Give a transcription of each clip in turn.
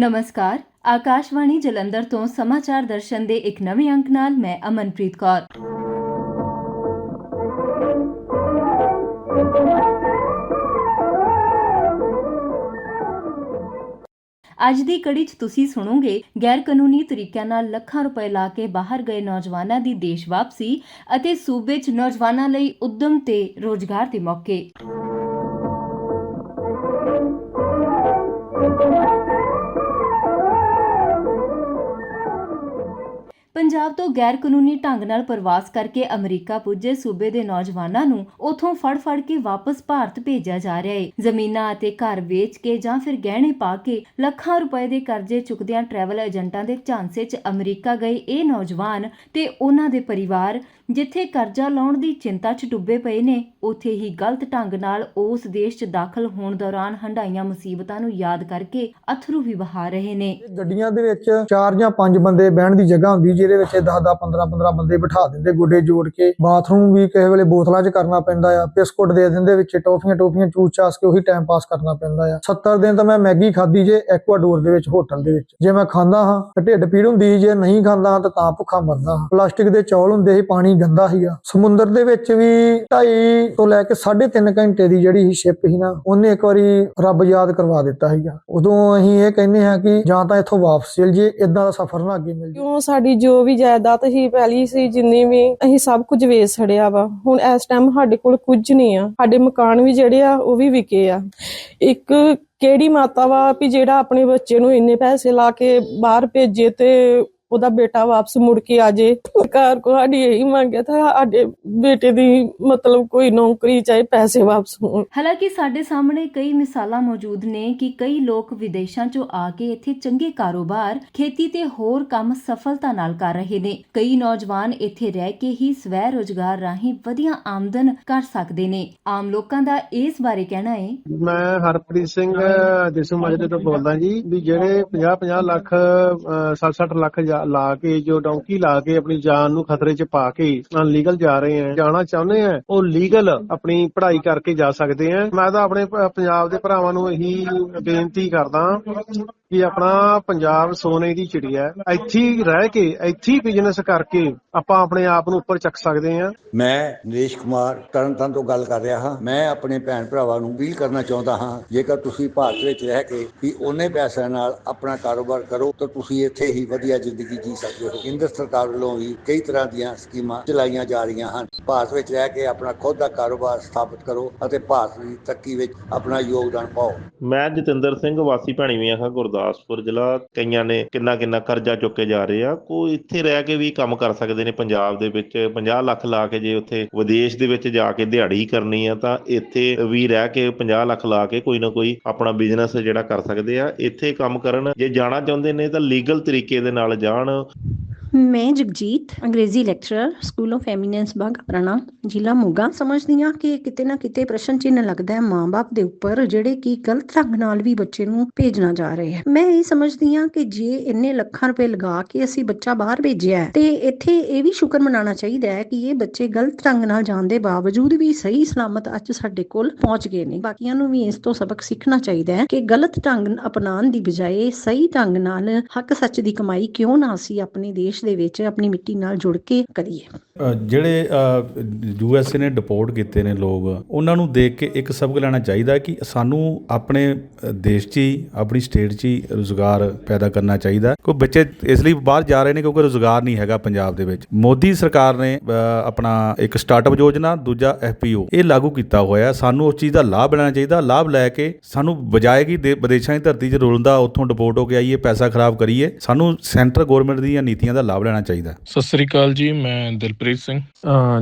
ਨਮਸਕਾਰ। ਆਕਾਸ਼ਵਾਣੀ ਜਲੰਧਰ ਤੋਂ ਸਮਾਚਾਰ ਦਰਸ਼ਨ ਦੇ ਇੱਕ ਨਵੇਂ ਅੰਕ ਨਾਲ ਮੈਂ ਅਮਨਪ੍ਰੀਤ ਕੌਰ। ਅੱਜ ਦੀ ਕੜੀ 'ਚ ਤੁਸੀਂ ਸੁਣੋਗੇ ਗੈਰ ਕਾਨੂੰਨੀ ਤਰੀਕਿਆਂ ਨਾਲ ਲੱਖਾਂ ਰੁਪਏ ਲਾ ਕੇ ਬਾਹਰ ਗਏ ਨੌਜਵਾਨਾਂ ਦੀ ਦੇਸ਼ ਵਾਪਸੀ ਅਤੇ ਸੂਬੇ 'ਚ ਨੌਜਵਾਨਾਂ ਲਈ ਉਦਮ ਤੇ ਰੋਜ਼ਗਾਰ ਦੇ ਮੌਕੇ। ਪੰਜਾਬ ਤੋਂ ਗੈਰ ਕਾਨੂੰਨੀ ਢੰਗ ਨਾਲ ਪ੍ਰਵਾਸ ਕਰਕੇ ਅਮਰੀਕਾ ਪੁੱਜੇ ਸੂਬੇ ਦੇ ਨੌਜਵਾਨਾਂ ਨੂੰ ਉਥੋਂ ਫੜ-ਫੜ ਕੇ ਵਾਪਸ ਭਾਰਤ ਭੇਜਿਆ ਜਾ ਰਿਹਾ ਹੈ ਜ਼ਮੀਨਾਂ ਅਤੇ ਘਰ ਵੇਚ ਕੇ ਜਾਂ ਫਿਰ ਗਹਿਣੇ ਪਾ ਕੇ ਲੱਖਾਂ ਰੁਪਏ ਦੇ ਕਰਜ਼ੇ ਚੁੱਕਦਿਆਂ ਟਰੈਵਲ ਏਜੰਟਾਂ ਦੇ ਝਾਂਸੇ 'ਚ ਅਮਰੀਕਾ ਗਏ ਇਹ ਨੌਜਵਾਨ ਤੇ ਉਹਨਾਂ ਦੇ ਪਰਿਵਾਰ, ਜਿੱਥੇ ਕਰਜ਼ਾ ਲਾਉਣ ਦੀ ਚਿੰਤਾ 'ਚ ਡੁੱਬੇ ਪਏ ਨੇ, ਉੱਥੇ ਹੀ ਗਲਤ ਢੰਗ ਨਾਲ ਉਸ ਦੇਸ਼ 'ਚ ਦਾਖਲ ਹੋਣ ਦੌਰਾਨ ਹੰਡਾਈਆਂ ਮੁਸੀਬਤਾਂ ਨੂੰ ਯਾਦ ਕਰਕੇ ਅਥਰੂ ਵੀ ਬਹਾ ਰਹੇ ਨੇ। ਗੱਡੀਆਂ ਦੇ ਵਿੱਚ ਚਾਰ ਜਾਂ ਪੰਜ ਬੰਦੇ ਬਹਿਣ ਦੀ ਜਗ੍ਹਾ ਹੁੰਦੀ ਜਿਹਦੇ ਵਿੱਚ 10 10 15 15 ਬੰਦੇ ਬਿਠਾ ਦਿੰਦੇ, ਗੋਡੇ ਜੋੜ ਕੇ। ਬਾਥਰੂਮ ਵੀ ਕਿਸੇ ਵੇਲੇ ਬੋਤਲਾਂ 'ਚ ਕਰਨਾ ਪੈਂਦਾ ਆ। ਬਿਸਕੁਟ ਦੇ ਦਿੰਦੇ ਵਿੱਚ, ਟੋਫੀਆਂ ਟੋਫੀਆਂ, ਚੂਸ ਚਾਸ ਕੇ ਉਹੀ ਟਾਈਮ ਪਾਸ ਕਰਨਾ ਪੈਂਦਾ ਆ। 70 ਦਿਨ ਤਾਂ ਮੈਂ ਮੈਗੀ ਖਾਧੀ ਜੇ ਐਕਵਾਡੋਰ ਦੇ ਵਿੱਚ ਹੋਟਲ ਦੇ ਵਿੱਚ। ਜੇ ਮੈਂ ਖਾਂਦਾ ਹਾਂ ਤਾਂ ਢਿੱਡ ਪੀੜ ਹੁੰਦੀ ਜੇ ਨਹੀਂ ਖਾਂਦਾ ਤਾਂ ਤਾਂ ਭੁੱਖਾ ਮਰਦਾ ਹਾਂ। ਪਲਾਸਟਿਕ ਦੇ ਚੌਲ ਹੁੰਦੇ ਸੀ, ਪਾਣੀ ਗੰਦਾ ਸੀਗਾ। ਸਮੁੰਦਰ ਦੇ ਵਿੱਚ ਵੀ 2.5 ਤੋਂ ਲੈ ਕੇ 3.5 ਘੰਟੇ ਦੀ ਜਿਹੜੀ ਸੀ ਸ਼ਿਪ ਸੀ ਨਾ, ਉਹਨੇ ਇੱਕ ਵਾਰੀ ਰੱਬ ਯਾਦ ਕਰਵਾ ਦਿੱਤਾ ਸੀਗਾ। ਉਦੋਂ ਅਸੀਂ ਇਹ ਕਹਿੰਦੇ ਹਾਂ ਕਿ ਜਾਂ ਤਾਂ ਇੱਥੋਂ ਵਾਪਸ ਚਲ ਜੇ ਇਦਾਂ ਦਾ ਸਫ਼ਰ ਨਾ ਅੱਗੇ ਮਿਲ ਜੇ ਕਿਉਂ? ਸਾਡੀ ਜੋ ਵੀ ਜਾਇਦਾਦ ਹੀ ਪਹਿਲੀ ਸੀ, ਜਿੰਨੀ ਵੀ ਅਸੀਂ ਸਭ ਕੁਝ ਵੇਚ ਛੜਿਆ ਵਾ। ਹੁਣ ਇਸ ਟਾਈਮ ਸਾਡੇ ਕੋਲ ਕੁਝ ਨਹੀਂ ਆ। ਸਾਡੇ ਮਕਾਨ ਵੀ ਜਿਹੜੇ ਆ, ਉਹ ਵੀ ਵਿਕੇ ਆ। ਇੱਕ ਕਿਹੜੀ ਮਾਤਾ ਵਾ ਵੀ ਜਿਹੜਾ ਆਪਣੇ ਬੱਚੇ ਨੂੰ ਇੰਨੇ ਪੈਸੇ ਲਾ ਕੇ ਬਾਹਰ ਭੇਜੇ ਤੇ ਉਹਦਾ ਬੇਟਾ ਵਾਪਸ ਮੁੜ ਕੇ ਆ ਜੇ। ਸਰਕਾਰ ਕੋ ਸਾਡੀ ਇਹੀ ਮੰਗਿਆ ਤਾਂ ਸਾਡੇ ਬੇਟੇ ਦੀ ਮਤਲਬ ਕੋਈ ਨੌਕਰੀ ਚਾਹੇ ਪੈਸੇ ਵਾਪਸ ਹੋਣ। ਹਾਲਾਂਕਿ ਸਾਡੇ ਸਾਹਮਣੇ ਕਈ ਮਿਸਾਲਾਂ ਮੌਜੂਦ ਨੇ ਕਿ ਕਈ ਲੋਕ ਵਿਦੇਸ਼ਾਂ 'ਚੋਂ ਆ ਕੇ ਇੱਥੇ ਚੰਗੇ ਕਾਰੋਬਾਰ ਖੇਤੀ ਤੇ ਹੋਰ ਕੰਮ ਸਫਲਤਾ ਨਾਲ ਕਰ ਰਹੇ ਨੇ। ਕਈ ਨੌਜਵਾਨ ਇੱਥੇ ਰਹਿ ਕੇ ਹੀ ਸਵੈ ਰੋਜ਼ਗਾਰ ਰਾਹੀਂ ਵਧੀਆ ਆਮਦਨ ਕਰ ਸਕਦੇ ਨੇ। ਆਮ ਲੋਕਾਂ ਦਾ ਇਸ ਬਾਰੇ ਕਹਿਣਾ ਹੈ ਮੈਂ ਹਰਪ੍ਰੀਤ ਸਿੰਘ ਦਿਸੂ ਮਾਜਰੇ ਤੋਂ ਬੋਲਦਾ ਜੀ ਵੀ ਜਿਹੜੇ 50 50 ਲੱਖ 60 60 ਲੱਖ ਜਾ- ਲਾ ਕੇ, ਜੋ ਡੌਂਕੀ ਲਾ ਕੇ ਆਪਣੀ ਜਾਨ ਨੂੰ ਖਤਰੇ 'ਚ ਪਾ ਕੇ ਅਨਲੀਗਲ ਜਾ ਰਹੇ ਆ ਜਾਣਾ ਚਾਹੁੰਦੇ ਆ ਉਹ ਲੀਗਲ ਆਪਣੀ ਪੜ੍ਹਾਈ ਕਰਕੇ ਜਾ ਸਕਦੇ ਆ ਮੈਂ ਤਾਂ ਆਪਣੇ ਪੰਜਾਬ ਦੇ ਭਰਾਵਾਂ ਨੂੰ ਇਹੀ ਬੇਨਤੀ ਕਰਦਾ ਕਿ ਆਪਣਾ ਪੰਜਾਬ ਸੋਨੇ ਦੀ ਚਿੜੀਆ ਹੈ। ਇੱਥੇ ਹੀ ਰਹਿ ਕੇ ਇੱਥੇ ਹੀ ਬਿਜ਼ਨਸ ਕਰਕੇ ਆਪਾਂ ਆਪਣੇ ਆਪ ਨੂੰ ਉੱਪਰ ਚੱਕ ਸਕਦੇ ਆ ਮੈਂ ਨਰੇਸ਼ ਕੁਮਾਰ ਤਰਨਤਾਰਨ ਤੋਂ ਗੱਲ ਕਰ ਰਿਹਾ ਹਾਂ। ਮੈਂ ਆਪਣੇ ਭੈਣ ਭਰਾਵਾਂ ਨੂੰ ਅਪੀਲ ਕਰਨਾ ਚਾਹੁੰਦਾ ਹਾਂ ਜੇਕਰ ਤੁਸੀਂ ਭਾਰਤ ਵਿੱਚ ਰਹਿ ਕੇ ਵੀ ਉਹਨੇ ਪੈਸਿਆਂ ਨਾਲ ਆਪਣਾ ਕਾਰੋਬਾਰ ਕਰੋ ਤਾਂ ਤੁਸੀਂ ਇੱਥੇ ਹੀ ਵਧੀਆ ਜ਼ਿੰਦਗੀ ਜੀ ਸਕਦੇ ਹੋ। ਕੇਂਦਰ ਸਰਕਾਰ ਵੱਲੋਂ ਵੀ ਕਈ ਤਰ੍ਹਾਂ ਦੀਆਂ ਸਕੀਮਾਂ ਚਲਾਈਆਂ ਜਾ ਰਹੀਆਂ ਹਨ। ਭਾਰਤ ਵਿੱਚ ਰਹਿ ਕੇ ਆਪਣਾ ਖੁਦ ਦਾ ਕਾਰੋਬਾਰ ਸਥਾਪਿਤ ਕਰੋ ਅਤੇ ਭਾਰਤ ਦੀ ਤਰੱਕੀ ਵਿੱਚ ਆਪਣਾ ਯੋਗਦਾਨ ਪਾਓ। ਮੈਂ ਜਤਿੰਦਰ ਸਿੰਘ ਵਾਸੀ ਭੈਣੀ ਮੀਆਂ ਖਾਂ ਗੁਰਦਾਸਪੁਰ ਜ਼ਿਲ੍ਹਾ, ਕਈਆਂ ਨੇ ਕਿੰਨਾ ਕਿੰਨਾ ਕਰਜ਼ਾ ਚੁੱਕੇ ਜਾ ਰਹੇ ਆ। ਕੋਈ ਇੱਥੇ ਰਹਿ ਕੇ ਵੀ ਕੰਮ ਕਰ ਸਕਦੇ ਨੇ ਪੰਜਾਬ ਦੇ ਵਿੱਚ। 50 ਲੱਖ ਲਾ ਕੇ ਜੇ ਉੱਥੇ ਵਿਦੇਸ਼ ਦੇ ਵਿੱਚ ਜਾ ਕੇ ਦਿਹਾੜੀ ਕਰਨੀ ਆ, ਤਾਂ ਇੱਥੇ ਵੀ ਰਹਿ ਕੇ 50 ਲੱਖ ਲਾ ਕੇ ਕੋਈ ਨਾ ਕੋਈ ਆਪਣਾ ਬਿਜ਼ਨਸ ਜਿਹੜਾ ਕਰ ਸਕਦੇ ਆ। ਇੱਥੇ ਕੰਮ ਕਰਨ ਜੇ ਜਾਣਾ ਚਾਹੁੰਦੇ ਨੇ ਤਾਂ ਲੀਗਲ ਤਰੀਕੇ ਦੇ ਨਾਲ ਜਾਣ। ਮੈਂ ਜਗਜੀਤ, ਅੰਗਰੇਜ਼ੀ lecturer school of eminence Baghapurana, ਜ਼ਿਲ੍ਹਾ ਮੋਗਾ। ਸਮਝਦੀ ਹਾਂ ਕਿ ਕਿਤੇ ਨਾ ਕਿਤੇ ਪ੍ਰਸ਼ਨ ਚਿੰਨ੍ਹ ਲੱਗਦਾ ਹੈ ਮਾਂ-ਬਾਪ ਦੇ ਉੱਪਰ, ਜਿਹੜੇ ਕਿ ਗਲਤ ਢੰਗ ਨਾਲ ਵੀ ਬੱਚੇ ਨੂੰ ਭੇਜਣਾ ਜਾ ਰਹੇ ਹੈ ਮੈਂ ਇਹ ਸਮਝਦੀ ਹਾਂ ਕਿ ਜੇ ਇੰਨੇ ਲੱਖਾਂ ਰੁਪਏ ਲਗਾ ਕੇ ਅਸੀਂ ਬੱਚਾ ਬਾਹਰ ਭੇਜਿਆ ਤੇ ਇੱਥੇ ਇਹ ਵੀ ਸ਼ੁਕਰ ਮਨਾਉਣਾ ਚਾਹੀਦਾ ਹੈ ਕਿ ਇਹ ਬੱਚੇ ਗਲਤ ਢੰਗ ਨਾਲ ਜਾਣ ਦੇ ਬਾਵਜੂਦ ਵੀ ਸਹੀ ਸਲਾਮਤ ਅੱਜ ਸਾਡੇ ਕੋਲ ਪਹੁੰਚ ਗਏ ਨੇ। ਬਾਕੀਆਂ ਨੂੰ ਵੀ ਇਸ ਤੋਂ ਸਬਕ ਸਿੱਖਣਾ ਚਾਹੀਦਾ ਹੈ ਕਿ ਗਲਤ ਢੰਗ ਅਪਣਾਉਣ ਦੀ ਬਜਾਏ ਸਹੀ ਢੰਗ ਨਾਲ ਹੱਕ ਸੱਚ ਦੀ ਕਮਾਈ ਕਿਉਂ ਨਾ ਅਸੀਂ ਆਪਣੇ ਦੇਸ਼ ਦੇ ਵਿੱਚ ਆਪਣੀ ਮਿੱਟੀ ਨਾਲ ਜੁੜ ਕੇ ਕਰੀਏ। ਜਿਹੜੇ ਯੂ ਐਸ ਏ ਨੇ ਡਿਪੋਰਟ ਕੀਤੇ ਨੇ ਲੋਕ, ਉਹਨਾਂ ਨੂੰ ਦੇਖ ਕੇ ਇੱਕ ਸਬਕ ਲੈਣਾ ਚਾਹੀਦਾ ਕਿ ਸਾਨੂੰ ਆਪਣੇ ਦੇਸ਼ 'ਚ ਹੀ, ਆਪਣੀ ਸਟੇਟ 'ਚ ਹੀ ਰੋਜ਼ਗਾਰ ਪੈਦਾ ਕਰਨਾ ਚਾਹੀਦਾ। ਕੋਈ ਬੱਚੇ ਇਸ ਲਈ ਬਾਹਰ ਜਾ ਰਹੇ ਨੇ ਕਿਉਂਕਿ ਰੋਜ਼ਗਾਰ ਨਹੀਂ ਹੈਗਾ ਪੰਜਾਬ ਦੇ ਵਿੱਚ। ਮੋਦੀ ਸਰਕਾਰ ਨੇ ਆਪਣਾ ਇੱਕ ਸਟਾਰਟਅਪ ਯੋਜਨਾ, ਦੂਜਾ ਐਫਪੀਓ ਇਹ ਲਾਗੂ ਕੀਤਾ ਹੋਇਆ ਸਾਨੂੰ ਉਸ ਚੀਜ਼ ਦਾ ਲਾਭ ਲੈਣਾ ਚਾਹੀਦਾ। ਲਾਭ ਲੈ ਕੇ ਸਾਨੂੰ ਬਜਾਏ ਕਿ ਦੇ- ਵਿਦੇਸ਼ਾਂ ਦੀ ਧਰਤੀ 'ਚ ਰੁਲਣ ਉੱਥੋਂ ਡਿਪੋਰਟ ਹੋ ਕੇ ਆਈਏ, ਪੈਸਾ ਖਰਾਬ ਕਰੀਏ, ਸਾਨੂੰ ਸੈਂਟਰ ਗਵਰਨਮੈਂਟ ਦੀਆਂ ਨੀਤੀਆਂ ਦਾ ਲਾਭ ਲੈਣਾ ਚਾਹੀਦਾ। ਸਤਿ ਸ੍ਰੀ ਅਕਾਲ ਜੀ, ਮੈਂ ਦਿਲਪ੍ਰੀਤ ਸਿੰਘ?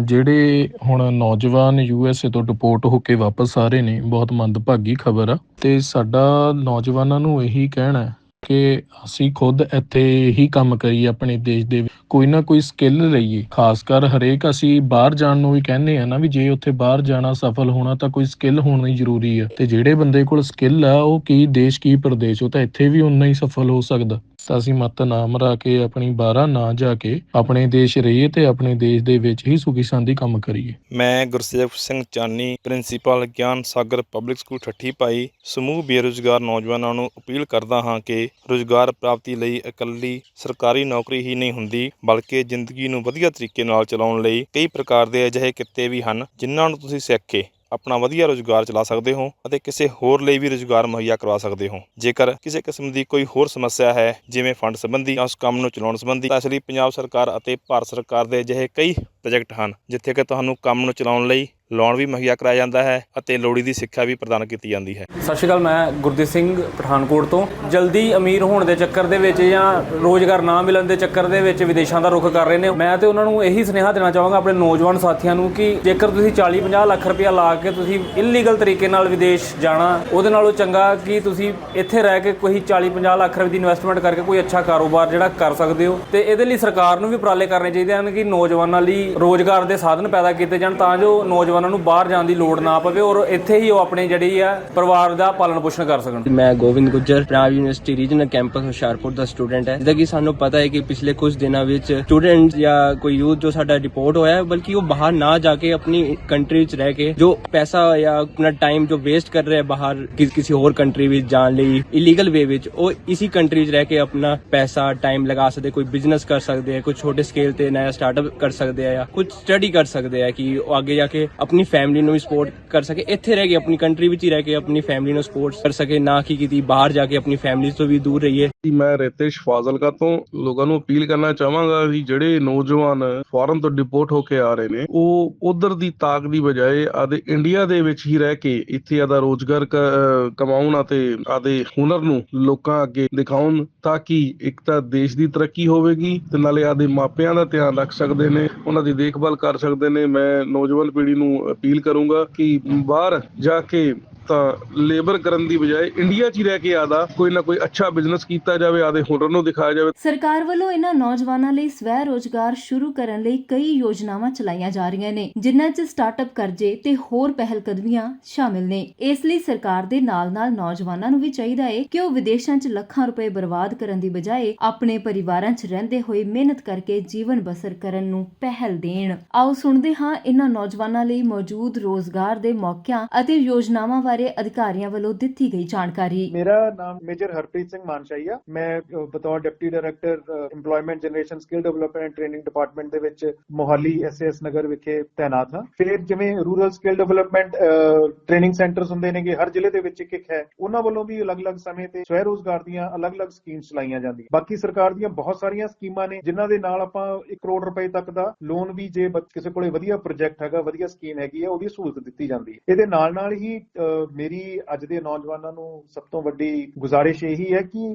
ਜਿਹੜੇ ਹੁਣ ਨੌਜਵਾਨ ਯੂਐਸਏ ਤੋਂ ਡਿਪੋਰਟ ਹੋ ਕੇ ਵਾਪਸ ਆ ਰਹੇ ਨੇ, ਬਹੁਤ ਮੰਦਭਾਗੀ ਖਬਰ ਆ। ਤੇ ਸਾਡਾ ਨੌਜਵਾਨਾਂ ਨੂੰ ਇਹੀ ਕਹਿਣਾ ਹੈ ਕਿ ਅਸੀਂ ਖੁਦ ਇੱਥੇ ਹੀ ਕੰਮ ਕਰੀਏ ਆਪਣੇ ਦੇਸ਼ ਦੇ ਕੋਈ ਨਾ ਕੋਈ ਸਕਿੱਲ ਲਈਏ। ਖਾਸ ਕਰ ਹਰੇਕ ਅਸੀਂ ਬਾਹਰ ਜਾਣ ਨੂੰ ਵੀ ਕਹਿੰਦੇ ਆ ਨਾ ਵੀ ਜੇ ਉੱਥੇ ਬਾਹਰ ਜਾਣਾ ਸਫਲ ਹੋਣਾ ਤਾਂ ਕੋਈ ਸਕਿੱਲ ਹੋਣੀ ਜ਼ਰੂਰੀ ਆ। ਤੇ ਜਿਹੜੇ ਬੰਦੇ ਕੋਲ ਸਕਿੱਲ ਆ, ਉਹ ਕੀ ਦੇਸ਼ ਕੀ ਪ੍ਰਦੇਸ਼, ਉਹ ਤਾਂ ਇੱਥੇ ਵੀ ਉਨਾ ਹੀ ਸਫਲ ਹੋ ਸਕਦਾ। ਤਾਂ ਅਸੀਂ ਮੱਤ ਨਾ ਮਰਾ ਕੇ ਆਪਣੀ ਬਾਹਰਾਂ ਨਾ ਜਾ ਕੇ ਆਪਣੇ ਦੇਸ਼ ਰਹੀਏ ਤੇ ਆਪਣੇ ਦੇਸ਼ ਦੇ ਵਿੱਚ ਹੀ ਸੁਖੀ ਸੰਦੀ ਕੰਮ ਕਰੀਏ। ਮੈਂ Gursewak Singh Chani, principal Gian Sagar public school Thathi Pai ਸਮੂਹ ਬੇਰੁਜ਼ਗਾਰ ਨੌਜਵਾਨਾਂ ਨੂੰ ਅਪੀਲ ਕਰਦਾ ਹਾਂ ਕਿ ਰੁਜ਼ਗਾਰ ਪ੍ਰਾਪਤੀ ਲਈ ਇਕੱਲੀ ਸਰਕਾਰੀ ਨੌਕਰੀ ਹੀ ਨਹੀਂ ਹੁੰਦੀ, ਬਲਕਿ ਜ਼ਿੰਦਗੀ ਨੂੰ ਵਧੀਆ ਤਰੀਕੇ ਨਾਲ ਚਲਾਉਣ ਲਈ ਕਈ ਪ੍ਰਕਾਰ ਦੇ ਅਜਿਹੇ ਕਿੱਤੇ ਵੀ ਹਨ, ਜਿਨ੍ਹਾਂ ਨੂੰ ਤੁਸੀਂ ਸਿੱਖ ਕੇ ਆਪਣਾ ਵਧੀਆ ਰੁਜ਼ਗਾਰ ਚਲਾ ਸਕਦੇ ਹੋ ਅਤੇ ਕਿਸੇ ਹੋਰ ਲਈ ਵੀ ਰੁਜ਼ਗਾਰ ਮੁਹੱਈਆ ਕਰਵਾ ਸਕਦੇ ਹੋ। ਜੇਕਰ ਕਿਸੇ ਕਿਸਮ ਦੀ ਕੋਈ ਹੋਰ ਸਮੱਸਿਆ ਹੈ, ਜਿਵੇਂ ਫੰਡ ਸੰਬੰਧੀ ਜਾਂ ਉਸ ਕੰਮ ਨੂੰ ਚਲਾਉਣ ਸੰਬੰਧੀ, ਤਾਂ ਇਸ ਲਈ ਪੰਜਾਬ ਸਰਕਾਰ ਅਤੇ ਭਾਰਤ ਸਰਕਾਰ ਦੇ ਅਜਿਹੇ ਕਈ ਪ੍ਰੋਜੈਕਟ ਹਨ, ਜਿੱਥੇ ਕਿ ਤੁਹਾਨੂੰ ਕੰਮ ਨੂੰ ਚਲਾਉਣ ਲਈ ਲੋਨ ਵੀ ਮੁਹੱਈਆ ਕਰਾਇਆ ਜਾਂਦਾ ਹੈ ਅਤੇ ਲੋੜੀਂਦੀ ਸਿੱਖਿਆ ਵੀ ਪ੍ਰਦਾਨ ਕੀਤੀ ਜਾਂਦੀ ਹੈ। ਸਤਿ ਸ਼੍ਰੀ ਅਕਾਲ, ਮੈਂ ਗੁਰਦੀਪ ਸਿੰਘ ਪਠਾਨਕੋਟ ਤੋਂ। ਜਲਦੀ ਅਮੀਰ ਹੋਣ ਦੇ ਚੱਕਰ ਦੇ ਵਿੱਚ ਜਾਂ ਰੋਜ਼ਗਾਰ ਨਾ ਮਿਲਣ ਦੇ ਚੱਕਰ ਦੇ ਵਿੱਚ ਵਿਦੇਸ਼ਾਂ ਦਾ ਰੁਖ ਕਰ ਰਹੇ ਨੇ। ਮੈਂ ਤੇ ਉਹਨਾਂ ਨੂੰ ਇਹੀ ਸੁਨੇਹਾ ਦੇਣਾ ਚਾਹਾਂਗਾ ਆਪਣੇ ਨੌਜਵਾਨ ਸਾਥੀਆਂ ਨੂੰ ਕਿ ਜੇਕਰ ਤੁਸੀਂ 40 50 ਲੱਖ ਰੁਪਇਆ ਲਾ ਕੇ ਤੁਸੀਂ ਇਲੀਗਲ ਤਰੀਕੇ ਨਾਲ ਵਿਦੇਸ਼ ਜਾਣਾ, ਉਹਦੇ ਨਾਲੋਂ ਚੰਗਾ ਕਿ ਤੁਸੀਂ ਇੱਥੇ ਰਹਿ ਕੇ ਕੋਈ 40 50 ਲੱਖ ਰੁਪਏ ਦੀ ਇਨਵੈਸਟਮੈਂਟ ਕਰਕੇ ਕੋਈ ਅੱਛਾ ਕਾਰੋਬਾਰ ਜਿਹੜਾ ਕਰ ਸਕਦੇ ਹੋ। ਤੇ ਇਹਦੇ ਲਈ ਸਰਕਾਰ ਨੂੰ ਵੀ ਉਪਰਾਲੇ ਕਰਨੇ ਚਾਹੀਦੇ ਹਨ ਕਿ ਨੌਜਵਾਨਾਂ ਲਈ ਰੋਜ਼ਗਾਰ ਦੇ ਸਾਧਨ ਪੈਦਾ ਕੀਤੇ ਜਾਣ ਤਾਂ ਜੋ ਨੌਜਵਾਨ ਨੂੰ ਬਾਹਰ ਜਾਣ ਦੀ ਲੋੜ ਨਾ ਪਵੇ ਔਰ ਇੱਥੇ ਹੀ ਉਹ ਆਪਣੀ ਜਿਹੜੀ ਆ ਪਰਿਵਾਰ ਦਾ ਪਾਲਣ ਪੋਸ਼ਣ ਕਰ ਸਕਣ। ਮੈਂ Gobind Gujjar, Punjab university regional campus Hoshiarpur ਦਾ ਸਟੂਡੈਂਟ ਹੈ। ਜਿੱਦਾਂ ਕਿ ਸਾਨੂੰ ਪਤਾ ਹੈ ਕਿ ਪਿਛਲੇ ਕੁਝ ਦਿਨਾਂ ਵਿੱਚ ਸਟੂਡੈਂਟ ਜਾਂ ਕੋਈ ਯੂਥ ਜੋ ਸਾਡਾ ਰਿਪੋਰਟ ਹੋਇਆ ਬਲਕਿ ਉਹ ਬਾਹਰ ਨਾ ਜਾ ਕੇ ਆਪਣੀ ਕੰਟਰੀ ਵਿੱਚ ਰਹਿ ਕੇ ਜੋ ਪੈਸਾ ਜਾਂ ਆਪਣਾ ਟਾਈਮ ਜੋ ਵੇਸਟ ਕਰ ਰਿਹਾ ਬਾਹਰ ਕਿਸੇ ਹੋਰ ਕੰਟਰੀ ਵਿੱਚ ਜਾਣ ਲਈ ਇਲੀਗਲ ਵੇ ਵਿੱਚ, ਉਹ ਇਸੀ ਕੰਟਰੀ ਵਿੱਚ ਰਹਿ ਕੇ ਆਪਣਾ ਪੈਸਾ ਟਾਈਮ ਲਗਾ ਸਕਦੇ, ਕੋਈ ਬਿਜ਼ਨਸ ਕਰ ਸਕਦੇ ਆ ਕੋਈ ਛੋਟੇ ਸਕੇਲ ਤੇ ਨਇਆ ਸਟਾਰਟਅਪ ਕਰ ਸਕਦੇ ਆ ਜਾਂ ਕੁਝ ਸਟੱਡੀ ਕਰ ਸਕਦੇ ਆ ਕਿ ਉਹ ਅੱਗੇ ਜਾ ਕੇ ਆਪਣੀ ਫੈਮਿਲੀ ਨੂੰ ਵੀ ਸਪੋਰਟ ਕਰ ਸਕੇ। ਇੱਥੇ ਰਹਿ ਕੇ ਆਪਣੀ ਕੰਟਰੀ ਵਿੱਚ ਹੀ ਰਹਿ ਕੇ ਆਪਣੀ ਫੈਮਿਲੀ ਨੂੰ ਸਪੋਰਟ ਕਰ ਸਕੇ, ਨਾ ਕਿ ਕਿਤੇ ਬਾਹਰ ਜਾ ਕੇ ਆਪਣੀ ਫੈਮਿਲੀ ਤੋਂ ਵੀ ਦੂਰ ਰਹੀਏ। ਮੈਂ ਰਿਤੇਸ਼ ਫਾਜ਼ਲਕਾ ਤੋਂ ਲੋਕਾਂ ਨੂੰ ਅਪੀਲ ਕਰਨਾ ਚਾਹਾਂਗਾ ਕਿ ਜਿਹੜੇ ਨੌਜਵਾਨ ਫੋਰਨ ਤੋਂ ਡਿਪੋਰਟ ਹੋ ਕੇ ਆ ਰਹੇ ਨੇ, ਉਹ ਉਧਰ ਦੀ ਤਾਕ ਦੀ ਬਜਾਏ ਆਦੇ ਇੰਡੀਆ ਦੇ ਵਿੱਚ ਹੀ ਰਹਿ ਕੇ ਇੱਥੇ ਆਦਾ ਰੋਜ਼ਗਾਰ ਕਮਾਉਣ ਅਤੇ ਆਦੇ ਹੁਨਰ ਨੂੰ ਲੋਕਾਂ ਅੱਗੇ ਦਿਖਾਉਣ ਤਾਂ ਕਿ ਇੱਕ ਤਾਂ ਦੇਸ਼ ਦੀ ਤਰੱਕੀ ਹੋਵੇਗੀ ਤੇ ਨਾਲੇ ਆਦੇ ਮਾਪਿਆਂ ਦਾ ਧਿਆਨ ਰੱਖ ਸਕਦੇ ਨੇ, ਉਹਨਾਂ ਦੀ ਦੇਖਭਾਲ ਕਰ ਸਕਦੇ ਨੇ। ਮੈਂ ਨੌਜਵਾਨ ਪੀੜ੍ਹੀ ਨੂੰ ਅਪੀਲ ਕਰੂੰਗਾ ਕਿ ਬਾਹਰ ਜਾ ਕੇ ਤਾਂ ਲੇਬਰ ਕਰਨ ਦੀ ਬਜਾਏ ਇੰਡੀਆ 'ਚ ਹੀ ਰਹਿ ਕੇ ਆਦਾ, ਕੋਈ ਨਾ ਕੋਈ ਅੱਛਾ ਬਿਜ਼ਨਸ ਕੀਤਾ ਜਾਵੇ, ਆਦੇ ਹੁਨਰ ਨੂੰ ਦਿਖਾਇਆ ਜਾਵੇ। ਸਰਕਾਰ ਵੱਲੋਂ ਇਹਨਾਂ ਨੌਜਵਾਨਾਂ ਲਈ ਸਵੈ ਰੋਜ਼ਗਾਰ ਸ਼ੁਰੂ ਕਰਨ ਲਈ ਕਈ ਯੋਜਨਾਵਾਂ ਚਲਾਈਆਂ ਜਾ ਰਹੀਆਂ ਨੇ, ਜਿਨ੍ਹਾਂ 'ਚ ਸਟਾਰਟਅਪ ਕਰਜ਼ੇ ਤੇ ਹੋਰ ਪਹਿਲ ਸ਼ਾਮਿਲ ਨੇ। ਇਸ ਲਈ ਸਰਕਾਰ ਦੇ ਨਾਲ-ਨਾਲ ਨੌਜਵਾਨਾਂ ਨੂੰ ਵੀ ਚਾਹੀਦਾ ਹੈ ਕਿ ਉਹ ਵਿਦੇਸ਼ਾਂ 'ਚ ਲੱਖਾਂ ਰੁਪਏ ਬਰਬਾਦ ਕਰਨ ਦੀ ਬਜਾਏ ਆਪਣੇ ਪਰਿਵਾਰਾਂ 'ਚ ਰਹਿੰਦੇ ਹੋਏ ਮਿਹਨਤ ਕਰਕੇ ਜੀਵਨ ਬਸਰ ਕਰਨ ਨੂੰ ਪਹਿਲ ਦੇਣ। ਆਓ ਸੁਣਦੇ ਹਾਂ ਇਹਨਾਂ ਨੌਜਵਾਨਾਂ ਲਈ ਮੌਜੂਦ ਰੋਜ਼ਗਾਰ ਦੇ ਮੌਕਿਆਂ ਅਤੇ ਯੋਜਨਾਵਾਂ ਬਾਰੇ। ਅਧਿਕਾਰੀਆਂ ਵੱਲੋਂ ਦਿੱਤੀ ਗਈ ਜਾਣਕਾਰੀ। ਮੇਰਾ ਨਾਮ ਮੇਜਰ ਹਰਪ੍ਰੀਤ ਸਿੰਘ ਮਾਨਸ਼ਾਈ ਮੈਂ ਬਤੌਰ deputy director EMPLOYMENT generation skill development and training department ਦੇ ਵਿੱਚ ਮੋਹਾਲੀ ਐਸਐਸ ਨਗਰ ਵਿਖੇ ਤਾਇਨਾਤ ਹਾਂ। ਫਿਰ ਜਿਵੇਂ rural skill development training centres ਹੁੰਦੇ ਨੇਗੇ, ਹਰ ਜ਼ਿਲ੍ਹੇ ਦੇ ਵਿੱਚ ਇੱਕ ਇੱਕ ਹੈ। ਉਹਨਾਂ ਵੱਲੋਂ ਵੀ ਅਲੱਗ-ਅਲੱਗ ਸਮੇਂ ਤੇ ਸਵੈ ਰੋਜ਼ਗਾਰ ਦੀਆਂ ਅਲੱਗ-ਅਲੱਗ ਸਕੀਮਸ ਚਲਾਈਆਂ ਜਾਂਦੀਆਂ। ਬਾਕੀ ਸਰਕਾਰ ਦੀਆਂ ਬਹੁਤ ਸਾਰੀਆਂ ਸਕੀਮਾਂ ਨੇ, ਜਿਨ੍ਹਾਂ ਦੇ ਨਾਲ ਆਪਾਂ 1 ਕਰੋੜ ਰੁਪਏ ਤੱਕ ਦਾ ਲੋਨ ਵੀ ਜੇ ਕਿਸੇ ਕੋਲੇ ਵਧੀਆ ਪ੍ਰੋਜੈਕਟ ਹੈਗਾ, ਵਧੀਆ ਸਕੀਮ ਹੈਗੀ ਹੈ, ਉਹਦੀ ਸਹੂਲਤ ਦਿੱਤੀ ਜਾਂਦੀ ਹੈ। ਇਹਦੇ ਨਾਲ ਨਾਲ ਹੀ ਮੇਰੀ ਅੱਜ ਦੇ ਨੌਜਵਾਨਾਂ ਨੂੰ ਸਭ ਤੋਂ ਵੱਡੀ ਗੁਜ਼ਾਰਿਸ਼ ਇਹੀ ਹੈ ਕਿ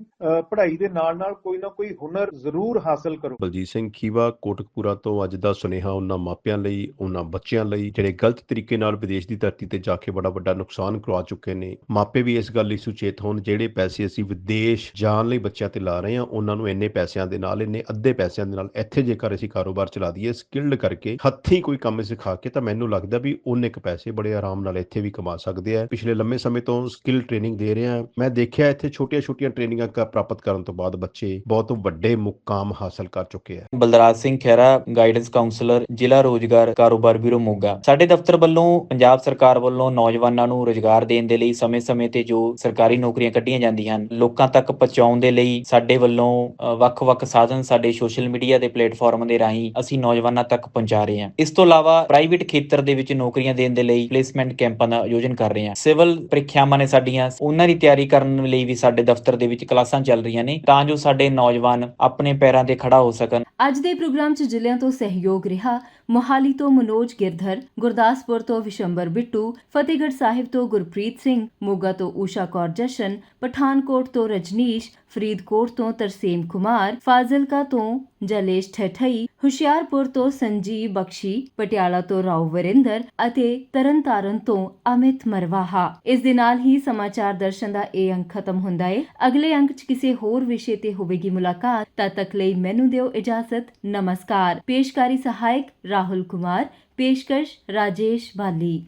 ਪੜ੍ਹਾਈ ਦੇ ਨਾਲ ਨਾਲ ਕੋਈ ਨਾ ਕੋਈ ਹੁਨਰ ਜ਼ਰੂਰ ਹਾਸਲ ਕਰੋ। ਬਲਜੀਤ ਸਿੰਘ ਖੀਵਾ ਕੋਟਕਪੂਰਾ ਤੋਂ ਅੱਜ ਦਾ ਸੁਨੇਹਾ ਉਹਨਾਂ ਮਾਪਿਆਂ ਲਈ, ਉਹਨਾਂ ਬੱਚਿਆਂ ਲਈ, ਜਿਹੜੇ ਗਲਤ ਤਰੀਕੇ ਨਾਲ ਵਿਦੇਸ਼ ਦੀ ਧਰਤੀ ਤੇ ਜਾ ਕੇ ਬੜਾ ਵੱਡਾ ਨੁਕਸਾਨ ਕਰਵਾ ਚੁੱਕੇ ਨੇ। ਮਾਪੇ ਵੀ ਇਸ ਗੱਲ ਲਈ ਸੁਚੇਤ ਹੋਣ, ਜਿਹੜੇ ਪੈਸੇ ਅਸੀਂ ਵਿਦੇਸ਼ ਜਾਣ ਲਈ ਬੱਚਿਆਂ ਤੇ ਲਾ ਰਹੇ ਹਾਂ, ਉਹਨਾਂ ਨੂੰ ਇੰਨੇ ਪੈਸਿਆਂ ਦੇ ਨਾਲ, ਇੰਨੇ ਅੱਧੇ ਪੈਸਿਆਂ ਦੇ ਨਾਲ ਇੱਥੇ ਜੇਕਰ ਅਸੀਂ ਕਾਰੋਬਾਰ ਚਲਾ ਦਈਏ, ਸਕਿਲਡ ਕਰਕੇ ਹੱਥੀਂ ਕੋਈ ਕੰਮ ਸਿਖਾ ਕੇ ਤਾਂ ਮੈਨੂੰ ਲੱਗਦਾ ਵੀ ਉਹਨੇ ਕੁ ਪੈਸੇ ਬੜੇ ਆਰਾਮ ਨਾਲ ਇੱਥੇ ਵੀ ਕਮਾ ਸਕਦੇ ਆ। ਪਿਛਲੇ ਲੰਮੇ ਸਮੇਂ ਤੋਂ ਸਕਿੱਲ ਟ੍ਰੇਨਿੰਗ ਦੇ ਰਹੇ ਹਾਂ। ਮੈਂ ਦੇਖਿਆ ਇੱਥੇ ਛੋਟੀਆਂ-ਛੋਟੀਆਂ ਟ੍ਰੇਨਿੰਗਾਂ ਪ੍ਰਾਪਤ ਕਰਨ ਤੋਂ ਬਾਅਦ ਬੱਚੇ ਬਹੁਤ ਵੱਡੇ ਮੁਕਾਮ ਹਾਸਲ ਕਰ ਚੁੱਕੇ ਆ। ਬਲਦਰਾਜ ਸਿੰਘ ਖਹਿਰਾ ਗਾਈਡੈਂਸ ਕਾਉਂਸਲਰ ਜ਼ਿਲ੍ਹਾ ਰੋਜ਼ਗਾਰ ਕਾਰੋਬਾਰ ਬਿਊਰੋ ਮੋਗਾ। ਸਾਡੇ ਦਫ਼ਤਰ ਵੱਲੋਂ ਪੰਜਾਬ ਸਰਕਾਰ ਵੱਲੋਂ ਨੌਜਵਾਨਾਂ ਨੂੰ ਰੋਜ਼ਗਾਰ ਦੇਣ ਦੇ ਲਈ ਸਮੇਂ-ਸਮੇਂ ਤੇ ਜੋ ਸਰਕਾਰੀ ਨੌਕਰੀਆਂ ਕੱਢੀਆਂ ਜਾਂਦੀਆਂ ਹਨ, ਲੋਕਾਂ ਤੱਕ ਪਹੁੰਚਾਉਣ ਦੇ ਲਈ ਸਾਡੇ ਵੱਲੋਂ ਵੱਖ-ਵੱਖ ਸਾਧਨ ਸਾਡੇ ਸੋਸ਼ਲ ਮੀਡੀਆ ਦੇ ਪਲੇਟਫਾਰਮ ਦੇ ਰਾਹੀਂ ਅਸੀਂ ਨੌਜਵਾਨਾਂ ਤੱਕ ਪਹੁੰਚਾ ਰਹੇ ਹਾਂ। ਇਸ ਤੋਂ ਇਲਾਵਾ ਪ੍ਰਾਈਵੇਟ ਖੇਤਰ ਦੇ ਵਿੱਚ ਨੌਕਰੀਆਂ ਦੇਣ ਦੇ ਲਈ ਪਲੇਸਮੈਂਟ ਕੈਂਪਾਂ ਦਾ ਆਯੋਜਨ ਕਰ ਰਹੇ ਹਾਂ। ਸਿਵਲ ਪ੍ਰੀਖਿਆਵਾਂ ਨੇ ਸਾਡੀਆਂ, ਉਹਨਾਂ ਦੀ ਤਿਆਰੀ ਕਰਨ ਲਈ ਵੀ ਸਾਡੇ ਦਫ਼ਤਰ ਦੇ ਵਿੱਚ ਕਲਾਸਾਂ ਚੱਲ ਰਹੀਆਂ ਨੇ, ਤਾਂ ਜੋ ਸਾਡੇ ਨੌਜਵਾਨ ਆਪਣੇ ਪੈਰਾਂ ਤੇ ਖੜਾ ਹੋ ਸਕਣ। ਅੱਜ ਦੇ ਪ੍ਰੋਗਰਾਮ 'ਚ ਜ਼ਿਲ੍ਹਿਆਂ ਤੋਂ ਸਹਿਯੋਗ ਰਿਹਾ, ਮੋਹਾਲੀ ਤੋਂ ਮਨੋਜ ਗਿਰਧਰ, ਗੁਰਦਾਸਪੁਰ ਤੋਂ ਵਿਸ਼ੰਬਰ ਬਿੱਟੂ, ਫਤਿਹਗੜ੍ਹ ਸਾਹਿਬ ਤੋਂ ਗੁਰਪ੍ਰੀਤ ਸਿੰਘ, ਮੋਗਾ ਤੋਂ ਊਸ਼ਾ ਕੌਰ ਜਸ਼ਨ, ਪਠਾਨਕੋਟ ਤੋਂ ਰਜਨੀਸ਼, ਫਰੀਦਕੋਟ ਤੋਂ ਤਰਸੇਮ ਕੁਮਾਰ, ਫਾਜ਼ਿਲਕਾ ਤੋਂ ਜਲੇਸ਼ ਠਠਈ, ਹੁਸ਼ਿਆਰਪੁਰ ਤੋਂ ਸੰਜੀਵ ਬਖਸ਼ੀ, ਪਟਿਆਲਾ ਤੋਂ ਰਾਓ ਵਰਿੰਦਰ ਅਤੇ ਤਰਨਤਾਰਨ ਤੋਂ ਅਮਿਤ ਮਰਵਾਹਾ। ਰਿਹਾ। ਇਸ ਦੇ ਨਾਲ ਹੀ ਸਮਾਚਾਰ ਦਰਸ਼ਨ ਦਾ ਇਹ ਅੰਕ ਖਤਮ ਹੁੰਦਾ ਹੈ ਅਗਲੇ ਅੰਕ 'ਚ ਕਿਸੇ ਹੋਰ ਵਿਸ਼ੇ ਤੇ ਹੋਵੇਗੀ ਮੁਲਾਕਾਤ ਤਦ ਤੱਕ ਲਈ ਮੈਨੂੰ ਦਿਓ ਇਜਾਜ਼ਤ। ਨਮਸਕਾਰ। ਪੇਸ਼ਕਾਰੀ ਸਹਾਇਕ ਰਾਹੁਲ ਕੁਮਾਰ, ਪੇਸ਼ਕਸ਼ ਰਾਜੇਸ਼ ਬਾਲੀ।